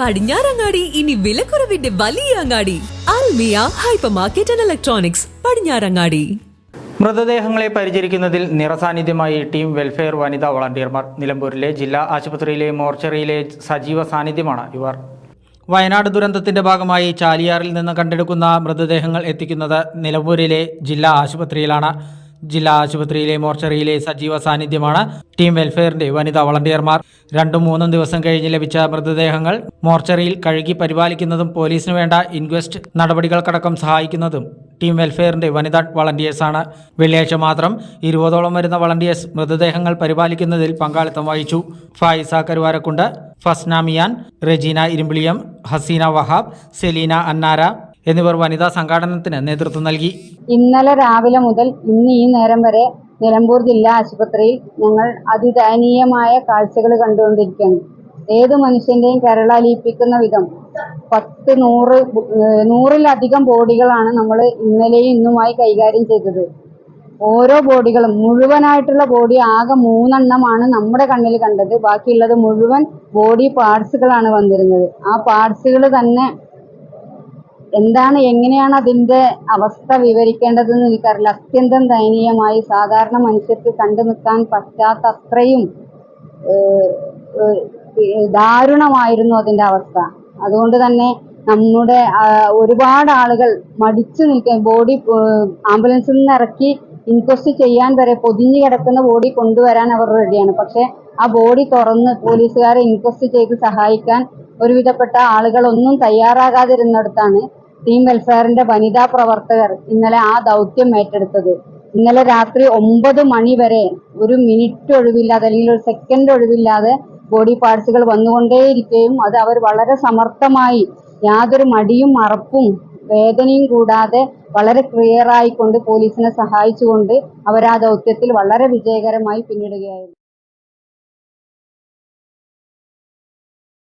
പടിഞ്ഞാറങ്ങാടി ഇനി വിലക്കുറവിന്റെ വലിയ അങ്ങാടി. Almiya hypermarket and electronics Padinjarangadi. മൃതദേഹങ്ങളെ പരിചരിക്കുന്നതിൽ നിറസാന്നിധ്യമായി ടീം വെൽഫെയർ വനിതാ വളണ്ടിയർമാർ. നിലമ്പൂരിലെ ജില്ലാ ആശുപത്രിയിലെ മോർച്ചറിയിലെ സജീവ സാന്നിധ്യമാണ് ഇവർ. വയനാട് ദുരന്തത്തിന്റെ ഭാഗമായി ചാലിയാറിൽ നിന്ന് കണ്ടെടുക്കുന്ന മൃതദേഹങ്ങൾ എത്തിക്കുന്നത് നിലമ്പൂരിലെ ജില്ലാ ആശുപത്രിയിലാണ്. ജില്ലാ ആശുപത്രിയിലെ മോർച്ചറിയിലെ സജീവ സാന്നിധ്യമാണ് ടീം വെൽഫെയറിന്റെ വനിതാ വളണ്ടിയർമാർ. രണ്ടും മൂന്നും ദിവസം കഴിഞ്ഞ് ലഭിച്ച മൃതദേഹങ്ങൾ മോർച്ചറിയിൽ കഴുകി പരിപാലിക്കുന്നതും പോലീസിന് വേണ്ട ഇൻക്വസ്റ്റ് നടപടികൾക്കടക്കം സഹായിക്കുന്നതും ടീം വെൽഫെയറിന്റെ വനിതാ വളണ്ടിയേഴ്സാണ്. വെള്ളിയാഴ്ച മാത്രം ഇരുപതോളം വരുന്ന വളണ്ടിയേഴ്സ് മൃതദേഹങ്ങൾ പരിപാലിക്കുന്നതിൽ പങ്കാളിത്തം വഹിച്ചു. ഫായിസ കരുവാരക്കുണ്ട് ഫസ്നാമിയാൻ റെജീന ഇരുമ്പിളിയം ഹസീന വഹാബ് സെലീന അന്നാര എന്നിവർ വനിതാ സംഘാടനത്തിന് നേതൃത്വം നൽകി. ഇന്നലെ രാവിലെ മുതൽ ഇന്ന് ഈ നേരം വരെ നിലമ്പൂർ ജില്ലാ ആശുപത്രിയിൽ ഞങ്ങൾ അതിദയനീയമായ കാഴ്ചകൾ കണ്ടുകൊണ്ടിരിക്കുകയാണ്. ഏത് മനുഷ്യന്റെയും കേരള ലീപ്പിക്കുന്ന വിധം പത്ത് നൂറ് നൂറിലധികം ബോഡികളാണ് നമ്മൾ ഇന്നലെയും ഇന്നുമായി കൈകാര്യം ചെയ്തത്. ഓരോ ബോഡികളും മുഴുവനായിട്ടുള്ള ബോഡി ആകെ മൂന്നെണ്ണമാണ് നമ്മുടെ കണ്ണിൽ കണ്ടത്. ബാക്കിയുള്ളത് മുഴുവൻ ബോഡി പാർട്സുകളാണ് വന്നിരുന്നത്. ആ പാർട്സുകൾ തന്നെ എന്താണ് എങ്ങനെയാണ് അതിന്റെ അവസ്ഥ വിവരിക്കേണ്ടതെന്ന് എനിക്കറിയില്ല. അത്യന്തം ദയനീയമായി സാധാരണ മനുഷ്യർക്ക് കണ്ടു നിൽക്കാൻ പറ്റാത്ത അത്രയും ദാരുണമായിരുന്നു അതിന്റെ അവസ്ഥ. അതുകൊണ്ട് തന്നെ നമ്മുടെ ഒരുപാട് ആളുകൾ മടിച്ചു നിൽക്കാൻ ബോഡി ആംബുലൻസിൽ നിന്ന് ഇറക്കി ഇൻക്വസ്റ്റ് ചെയ്യാൻ വരെ പൊതിഞ്ഞു കിടക്കുന്ന ബോഡി കൊണ്ടുവരാൻ അവർ റെഡിയാണ്. പക്ഷെ ആ ബോഡി തുറന്ന് പോലീസുകാരെ ഇൻക്വസ്റ്റ് ചെയ്ത് സഹായിക്കാൻ ഒരുവിധപ്പെട്ട ആളുകളൊന്നും തയ്യാറാകാതിരുന്നിടത്താണ് ടീം വെൽഫെയറിന്റെ വനിതാ പ്രവർത്തകർ ഇന്നലെ ആ ദൗത്യം ഏറ്റെടുത്തത്. ഇന്നലെ രാത്രി ഒമ്പത് മണി വരെ ഒരു മിനിറ്റ് ഒഴിവില്ലാതെ അല്ലെങ്കിൽ ഒരു സെക്കൻഡ് ഒഴിവില്ലാതെ ബോഡി പാർട്സുകൾ വന്നുകൊണ്ടേയിരിക്കുകയും അത് അവർ വളരെ സമർത്ഥമായി യാതൊരു മടിയും മറപ്പും വേദനയും കൂടാതെ വളരെ ക്ലിയർ ആയിക്കൊണ്ട് പോലീസിനെ സഹായിച്ചുകൊണ്ട് അവർ ആ ദൗത്യത്തിൽ വളരെ വിജയകരമായി പിന്നിടുകയായിരുന്നു.